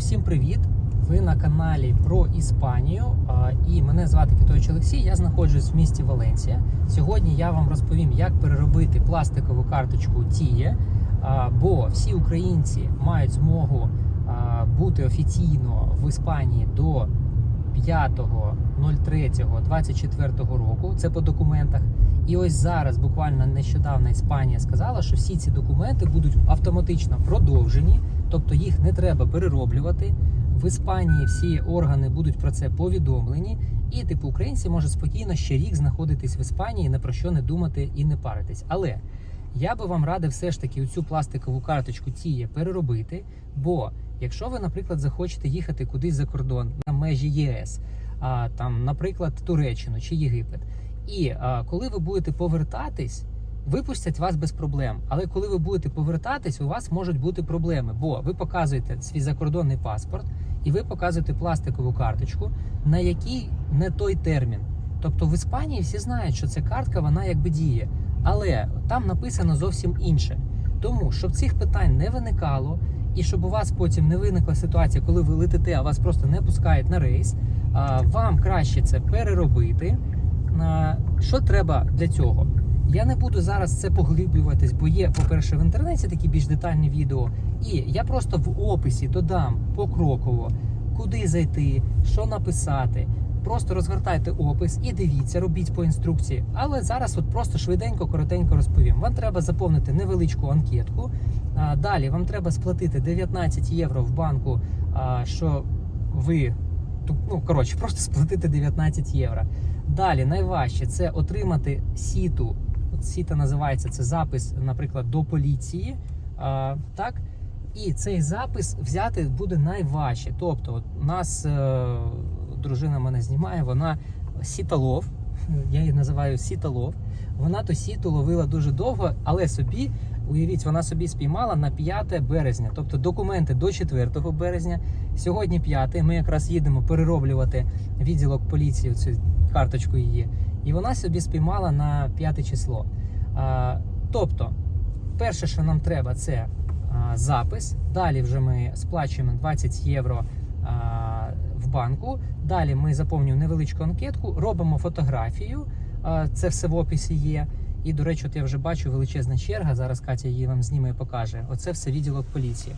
всім привіт! Ви на каналі про Іспанію. І мене звати Китович Олексій. Я знаходжусь в місті Валенсія. Сьогодні я вам розповім, як переробити пластикову карточку Тіє. Бо всі українці мають змогу бути офіційно в Іспанії до 5.03.24 року. Це по документах. І ось зараз, буквально нещодавно, Іспанія сказала, що всі ці документи будуть автоматично продовжені, тобто їх не треба перероблювати. В Іспанії всі органи будуть про це повідомлені, і типу українці можуть спокійно ще рік знаходитись в Іспанії, не про що не думати і не паритись. Але я би вам радив все ж таки цю пластикову карточку Тіє переробити. Бо якщо ви, наприклад, захочете їхати кудись за кордон на межі ЄС, а, там, наприклад, Туреччину чи Єгипет, і а, коли ви будете повертатись, випустять вас без проблем. Але коли ви будете повертатись, у вас можуть бути проблеми, бо ви показуєте свій закордонний паспорт і ви показуєте пластикову карточку, на якій не той термін. Тобто в Іспанії всі знають, що ця картка вона якби діє, але там написано зовсім інше. Тому щоб цих питань не виникало, і щоб у вас потім не виникла ситуація, коли ви летите, а вас просто не пускають на рейс. Вам краще це переробити. Що треба для цього? Я не буду зараз це поглиблюватись, бо є, по-перше, в інтернеті такі більш детальні відео. І я просто в описі додам покроково, куди зайти, що написати. Просто розгортайте опис і дивіться, робіть по інструкції. Але зараз от просто швиденько, коротенько розповім. Вам треба заповнити невеличку анкетку. Далі вам треба сплатити 19 євро в банку, що ви ну коротше, просто сплатити 19 євро. Далі найважче це отримати сіту. От сіта називається це запис, наприклад, до поліції. А, так? І цей запис взяти буде найважче. Тобто, от у нас е, дружина мене знімає, вона сіталов. Я її називаю сіталов. Вона то сіту ловила дуже довго, але собі, уявіть, вона собі спіймала на 5 березня. Тобто документи до 4 березня. Сьогодні 5. Ми якраз їдемо перероблювати відділок поліції, цю карточку її. І вона собі спіймала на 5 число. А, тобто, перше, що нам треба, це а, запис. Далі вже ми сплачуємо 20 євро а, банку. Далі ми заповнюємо невеличку анкетку, робимо фотографію. Це все в описі є. І, до речі, от я вже бачу величезна черга. Зараз Катя її вам зніме і покаже. Оце все відділок поліції.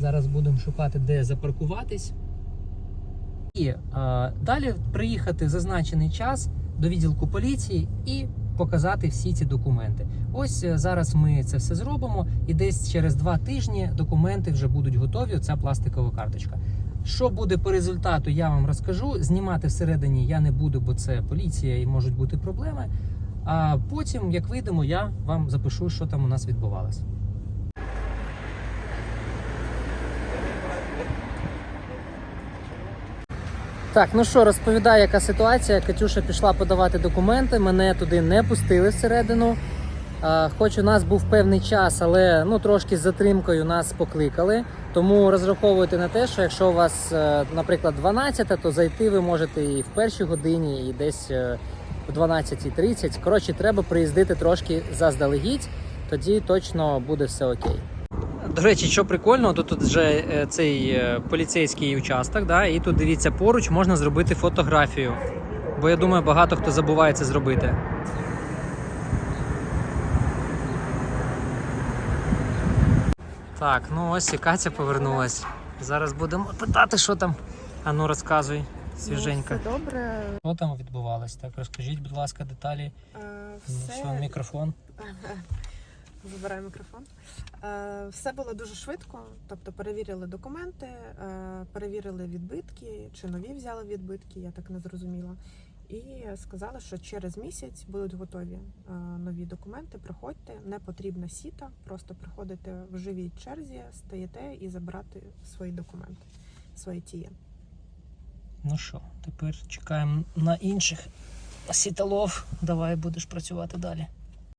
Зараз будемо шукати, де запаркуватись. І е, далі приїхати в зазначений час до відділку поліції і показати всі ці документи. Ось е, зараз ми це все зробимо, і десь через два тижні документи вже будуть готові. Ця пластикова карточка. Що буде по результату, я вам розкажу. Знімати всередині я не буду, бо це поліція і можуть бути проблеми. А потім, як вийдемо, я вам запишу, що там у нас відбувалося. Так, ну що, розповідаю, яка ситуація. Катюша пішла подавати документи, мене туди не пустили всередину. Хоч у нас був певний час, але ну трошки з затримкою нас покликали. Тому розраховуйте на те, що якщо у вас, е, наприклад, 12, то зайти ви можете і в першій годині, і десь е, в 12.30. Коротше, треба приїздити трошки заздалегідь, тоді точно буде все окей. До речі, що прикольно, тут, тут вже е, цей поліцейський участок, да, і тут дивіться поруч можна зробити фотографію. Бо я думаю, багато хто забуває це зробити. Так, ну ось і Катя повернулась. Зараз будемо питати, що там. А ну розказуй, свіженько. Ну, все добре. Що там відбувалось? Так, розкажіть, будь ласка, деталі. Е, Ну, Що, мікрофон. Забираю мікрофон. Е, Все було дуже швидко. Тобто перевірили документи, е, перевірили відбитки, чи нові взяли відбитки, я так не зрозуміла. І сказали, що через місяць будуть готові е, нові документи. Приходьте, не потрібна сіта, просто приходите в живій черзі, стаєте і забирати свої документи, свої тіє. Ну що, тепер чекаємо на інших сіталов. Давай будеш працювати далі.